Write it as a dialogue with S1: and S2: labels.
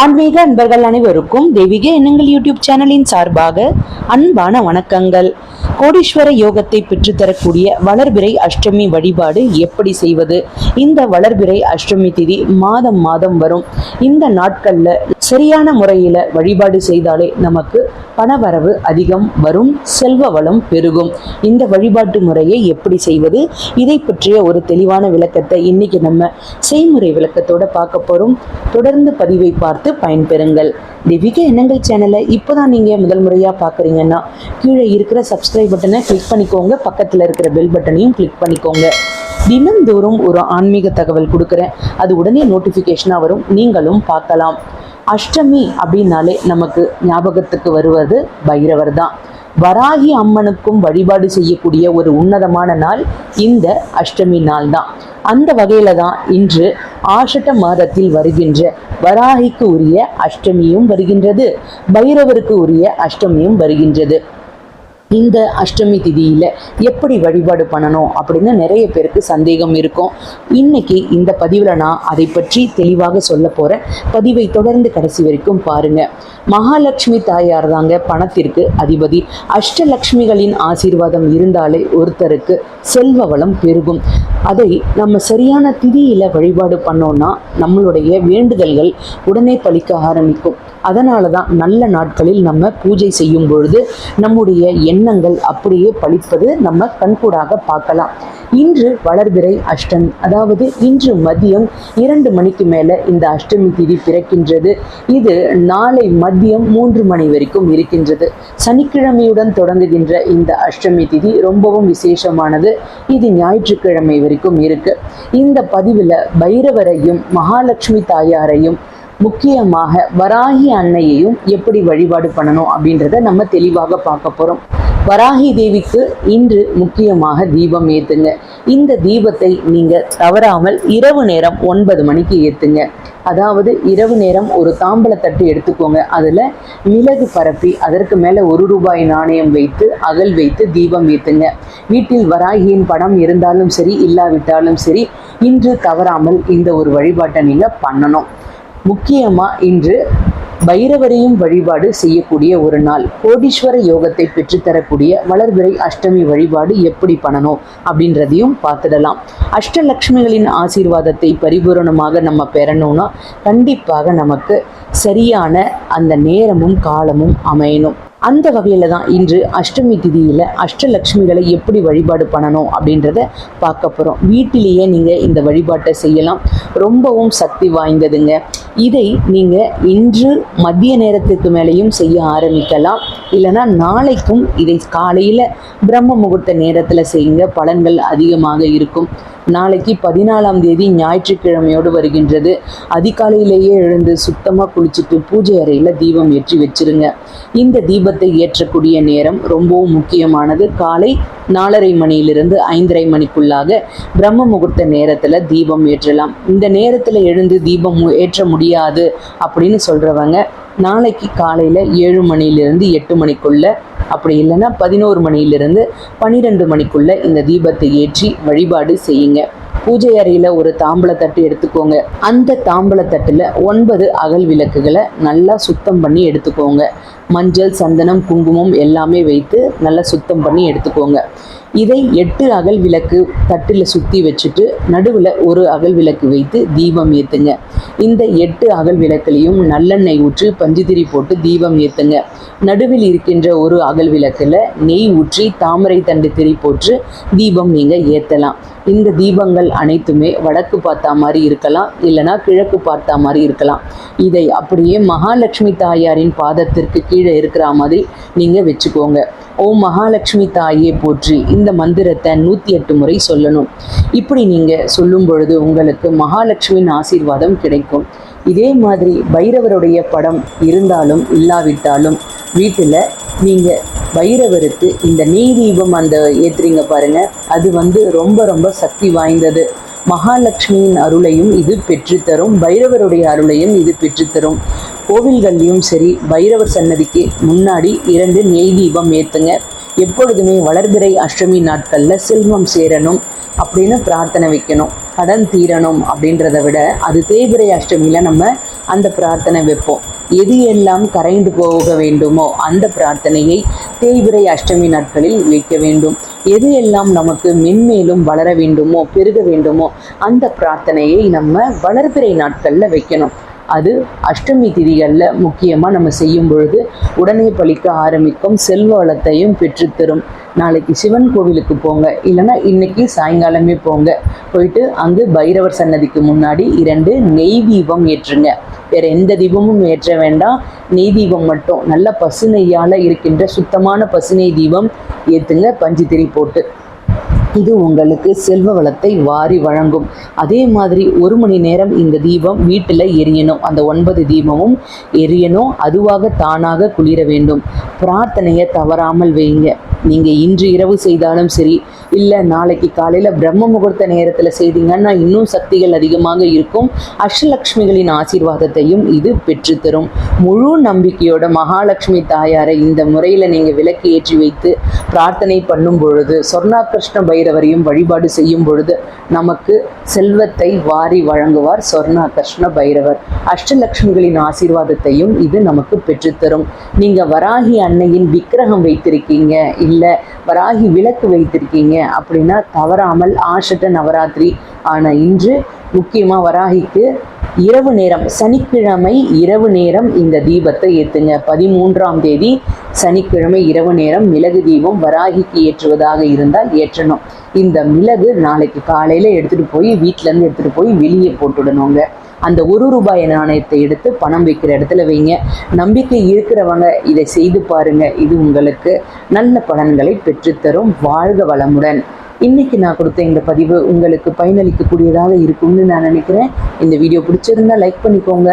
S1: ஆன்மீக அன்பர்கள் அனைவருக்கும் தெய்வீக எண்ணங்கள் யூடியூப் சேனலின் சார்பாக அன்பான வணக்கங்கள். கோடீஸ்வர யோகத்தை பெற்றுத்தரக்கூடிய வளர்பிறை அஷ்டமி வழிபாடு எப்படி செய்வது? இந்த வளர்பிறை அஷ்டமி திதி மாதம் மாதம் வரும். இந்த நாட்களில் சரியான முறையில் வழிபாடு செய்தாலே நமக்கு பணவரவு அதிகம் வரும் செல்வ வளம் பெருகும். இந்த வழிபாட்டு முறையை எப்படி செய்வது? இதை பற்றிய ஒரு தெளிவான விளக்கத்தை இன்னைக்கு நம்ம செய்முறை விளக்கத்தோட பார்க்க போறோம். தொடர்ந்து பதிவை பார்த்து பயன்பெறுங்கள். தெய்வீக எண்ணங்கள் சேனலை இப்போதான் நீங்க முதல் முறையா பார்க்குறீங்கன்னா கீழே இருக்கிற சப்ஸ்கிரைப் பட்டனை கிளிக் பண்ணிக்கோங்க. பக்கத்தில் இருக்கிற பெல் பட்டனையும் கிளிக் பண்ணிக்கோங்க. தினந்தோறும் ஒரு ஆன்மீக தகவல் கொடுக்குறேன். அது உடனே நோட்டிஃபிகேஷனாக வரும். நீங்களும் பார்க்கலாம். அஷ்டமி அப்படின்னாலே நமக்கு ஞாபகத்துக்கு வருவது பைரவர் தான் வராகி அம்மனுக்கும் வழிபாடு செய்யக்கூடிய ஒரு உன்னதமான நாள் இந்த அஷ்டமி நாள் தான் அந்த வகையில தான் இன்று ஆஷட்ட மாதத்தில் வருகின்ற வராகிக்கு உரிய அஷ்டமியும் வருகின்றது பைரவருக்கு உரிய அஷ்டமியும் வருகின்றது. இந்த அஷ்டமி திதியில் எப்படி வழிபாடு பண்ணணும் அப்படின்னு நிறைய பேருக்கு சந்தேகம் இருக்கும். இன்னைக்கு இந்த பதிவில் நான் அதை பற்றி தெளிவாக சொல்ல போகிறேன் பதிவை தொடர்ந்து கடைசி வரைக்கும் பாருங்க. மகாலட்சுமி தாயார் தாங்க பணத்திற்கு அதிபதி. அஷ்டலக்ஷ்மிகளின் ஆசீர்வாதம் இருந்தாலே ஒருத்தருக்கு செல்வ வளம் பெருகும். அதை நம்ம சரியான திதியில் வழிபாடு பண்ணோன்னா நம்மளுடைய வேண்டுதல்கள் உடனே பலிக்க ஆரம்பிக்கும். அதனால தான் நல்ல நாட்களில் நம்ம பூஜை செய்யும் பொழுது நம்முடைய எண்ணங்கள் அப்படியே பழிப்பது நம்ம கண்கூடாக பார்க்கலாம். இன்று வளர்பிறை அஷ்டமி. அதாவது இன்று மதியம் இரண்டு மணிக்கு மேலே இந்த அஷ்டமி திதி பிறக்கின்றது. இது நாளை மதியம் மூன்று மணி வரைக்கும் இருக்கின்றது. சனிக்கிழமையுடன் தொடங்குகின்ற இந்த அஷ்டமி திதி ரொம்பவும் விசேஷமானது. இது ஞாயிற்றுக்கிழமை வரைக்கும் இருக்கு. இந்த பதிவில் பைரவரையும் மகாலட்சுமி தாயாரையும் முக்கியமாக வராகி அன்னையையும் எப்படி வழிபாடு பண்ணணும் அப்படின்றத நம்ம தெளிவாக பார்க்க போறோம். வராகி தேவிக்கு இன்று முக்கியமாக தீபம் ஏத்துங்க. இந்த தீபத்தை நீங்க தவறாமல் இரவு நேரம் ஒன்பது மணிக்கு ஏத்துங்க. அதாவது இரவு நேரம் ஒரு தாம்பலத்தட்டு எடுத்துக்கோங்க. அதுல மிளகு பரப்பி அதற்கு மேல ஒரு ரூபாய் நாணயம் வைத்து அகல் வைத்து தீபம் ஏத்துங்க. வீட்டில் வராகியின் படம் இருந்தாலும் சரி இல்லாவிட்டாலும் சரி இன்று தவறாமல் இந்த ஒரு வழிபாட்டை நீங்க பண்ணணும். முக்கியமாக இன்று பைரவரையும் வழிபாடு செய்யக்கூடிய ஒரு நாள். கோடீஸ்வர யோகத்தை பெற்றுத்தரக்கூடிய வளர்பிறை அஷ்டமி வழிபாடு எப்படி பண்ணணும் அப்படின்றதையும் பார்த்துடலாம். அஷ்டலக்ஷ்மிகளின் ஆசீர்வாதத்தை பரிபூரணமாக நம்ம பெறணும்னா கண்டிப்பாக நமக்கு சரியான அந்த நேரமும் காலமும் அமையணும். அந்த வகையில் தான் இன்று அஷ்டமி திதியில் அஷ்டலக்ஷ்மிகளை எப்படி வழிபாடு பண்ணணும் அப்படின்றத பார்க்க போகிறோம் வீட்டிலேயே நீங்கள் இந்த வழிபாட்டை செய்யலாம். ரொம்பவும் சக்தி வாய்ந்ததுங்க. இதை நீங்கள் இன்று மதிய நேரத்துக்கு மேலேயும் செய்ய ஆரம்பிக்கலாம். இல்லைன்னா நாளைக்கும் இதை காலையில் பிரம்ம முகூர்த்த நேரத்தில் செய்யுங்க. பலன்கள் அதிகமாக இருக்கும். நாளைக்கு பதினாலாம் தேதி ஞாயிற்றுக்கிழமையோடு வருகின்றது. அதிகாலையிலேயே எழுந்து சுத்தமாக குளிச்சுட்டு பூஜை அறையில் தீபம் ஏற்றி வச்சிருங்க. இந்த தீபத்தை ஏற்றக்கூடிய நேரம் ரொம்பவும் முக்கியமானது. காலை நாலரை மணியிலிருந்து ஐந்தரை மணிக்குள்ளாக பிரம்ம முகூர்த்த நேரத்தில் தீபம் ஏற்றலாம். இந்த நேரத்தில் எழுந்து தீபம் ஏற்ற முடியாது அப்படின்னு சொல்கிறவங்க நாளைக்கு காலையில் ஏழு மணியிலிருந்து எட்டு மணிக்குள்ளே அப்படி இல்லைன்னா பதினோரு மணியிலிருந்து பன்னிரெண்டு மணிக்குள்ள இந்த தீபத்தை ஏற்றி வழிபாடு செய்யுங்க. பூஜை அறையில் ஒரு தாம்பளத்தட்டு எடுத்துக்கோங்க. அந்த தாம்பளத்தட்டில் ஒன்பது அகல் விளக்குகளை நல்லா சுத்தம் பண்ணி எடுத்துக்கோங்க. மஞ்சள் சந்தனம் குங்குமம் எல்லாமே வைத்து நல்லா சுத்தம் பண்ணி எடுத்துக்கோங்க. இதை எட்டு அகல் விளக்கு தட்டில் சுற்றி வச்சுட்டு நடுவில் ஒரு அகல் விளக்கு வைத்து தீபம் ஏற்றுங்க இந்த எட்டு அகல் விளக்குலையும் நல்லெண்ணெய் ஊற்றி பஞ்சுதிரி போட்டு தீபம் ஏற்றுங்க நடுவில் இருக்கின்ற ஒரு அகல் விளக்கில் நெய் ஊற்றி தாமரை தண்டு திரி போட்டு தீபம் நீங்கள் ஏற்றலாம் இந்த தீபங்கள் அனைத்துமே வடக்கு பார்த்தா மாதிரி இருக்கலாம் இல்லைனா கிழக்கு பார்த்தா மாதிரி இருக்கலாம். இதை அப்படியே மகாலட்சுமி தாயாரின் பாதத்திற்கு கீழே இருக்கிற மாதிரி நீங்கள் வச்சுக்கோங்க. ஓம் மகாலட்சுமி தாயே போற்றி இந்த மந்திரத்தை நூற்றி எட்டு முறை சொல்லணும். இப்படி நீங்கள் சொல்லும் பொழுது உங்களுக்கு மகாலட்சுமியின் ஆசீர்வாதம் கிடைக்கும். இதே மாதிரி பைரவருடைய படம் இருந்தாலும் இல்லாவிட்டாலும் வீட்டில் நீங்கள் வைரவருக்கு இந்த நெய் தீபம் அந்த ஏத்துறீங்க பாருங்க. அது வந்து ரொம்ப ரொம்ப சக்தி வாய்ந்தது. மகாலட்சுமியின் அருளையும் இது பெற்றுத்தரும் பைரவருடைய அருளையும் இது பெற்றுத்தரும் கோவில்கள்லையும் சரி பைரவர் சன்னதிக்கு முன்னாடி இரண்டு நெய் தீபம் ஏத்துங்க. எப்பொழுதுமே வளர்பிறை அஷ்டமி நாட்களில் செல்வம் சேரணும் அப்படின்னு பிரார்த்தனை வைக்கணும். கடன் தீரணும் அப்படின்றத விட அது தேய்பிரை அஷ்டமியில் நம்ம அந்த பிரார்த்தனை வைப்போம். எது எல்லாம் கரைந்து போக வேண்டுமோ அந்த பிரார்த்தனையை தேய்பிரை அஷ்டமி நாட்களில் வைக்க வேண்டும். எது எல்லாம் நமக்கு மென்மேலும் வளர வேண்டுமோ பெருக வேண்டுமோ அந்த பிரார்த்தனையை நம்ம வளர்பிறை நாட்களில் வைக்கணும். அது அஷ்டமி திதிகளில் முக்கியமாக நம்ம செய்யும் பொழுது உடனே பழிக்க ஆரம்பிக்கும் செல்வ வளத்தையும் பெற்றுத்தரும். நாளைக்கு சிவன் கோவிலுக்கு போங்க. இல்லைன்னா இன்னைக்கு சாயங்காலமே போங்க. போயிட்டு அங்கு பைரவர் சன்னதிக்கு முன்னாடி இரண்டு நெய் தீபம் ஏற்றுங்க. வேற எந்த தீபமும் ஏற்ற வேண்டாம். நெய் தீபம் மட்டும். நல்ல பசுநெய்யால் இருக்கின்ற சுத்தமான பசுநெய் தீபம் ஏற்றுங்க பஞ்சுத்திரி போட்டு. இது உங்களுக்கு செல்வ வளத்தை வாரி வழங்கும். அதே மாதிரி ஒரு மணி நேரம் இந்த தீபம் வீட்டில் எரியணும். அந்த ஒன்பது தீபமும் எரியணும். அதுவாக தானாக குளிர வேண்டும். பிரார்த்தனையை தவறாமல் வைங்க. நீங்கள் இன்று இரவு செய்தாலும் சரி இல்லை நாளைக்கு காலையில் பிரம்ம முகூர்த்த நேரத்தில் செய்தீங்கன்னா இன்னும் சக்திகள் அதிகமாக இருக்கும். அஷ்டலக்ஷ்மிகளின் ஆசீர்வாதத்தையும் இது பெற்றுத்தரும். முழு நம்பிக்கையோட மகாலட்சுமி தாயாரை இந்த முறையில் நீங்கள் விளக்கு ஏற்றி வைத்து பிரார்த்தனை பண்ணும் பொழுது சொர்ணாகிருஷ்ண பைரவரையும் வழிபாடு செய்யும் பொழுது நமக்கு செல்வத்தை வாரி வழங்குவார் சொர்ணாகிருஷ்ண பைரவர். அஷ்டலக்ஷ்மிகளின் ஆசீர்வாதத்தையும் இது நமக்கு பெற்றுத்தரும். நீங்கள் வராகி அன்னையின் விக்கிரகம் வைத்திருக்கீங்க இல்லை வராகி விளக்கு வைத்திருக்கீங்க அப்படின்னா தவறாமல் ஆஷட்ட நவராத்திரி. ஆனால் இன்று முக்கியமாக வராகிக்கு இரவு நேரம் சனிக்கிழமை இரவு நேரம் இந்த தீபத்தை ஏற்றுங்க பதிமூன்றாம் தேதி சனிக்கிழமை இரவு நேரம் மிளகு தீபம் வராகிக்கு ஏற்றுவதாக இருந்தால் ஏற்றணும். இந்த மிளகு நாளைக்கு காலையில் எடுத்துகிட்டு போய் வீட்டிலேருந்து எடுத்துகிட்டு போய் வெளியே போட்டுடணுங்க. அந்த ஒரு ரூபாய் நாணயத்தை எடுத்து பணம் வைக்கிற இடத்துல வைங்க. நம்பிக்கை இருக்கிறவங்க இதை செய்து பாருங்க. இது உங்களுக்கு நல்ல பலன்களை பெற்றுத்தரும். வாழ்க வளமுடன். இன்னைக்கு நான் கொடுத்த இந்த பதிவு உங்களுக்கு பயனளிக்கக்கூடியதாக இருக்கும்னு நான் நினைக்கிறேன். இந்த வீடியோ பிடிச்சிருந்தா லைக் பண்ணிக்கோங்க.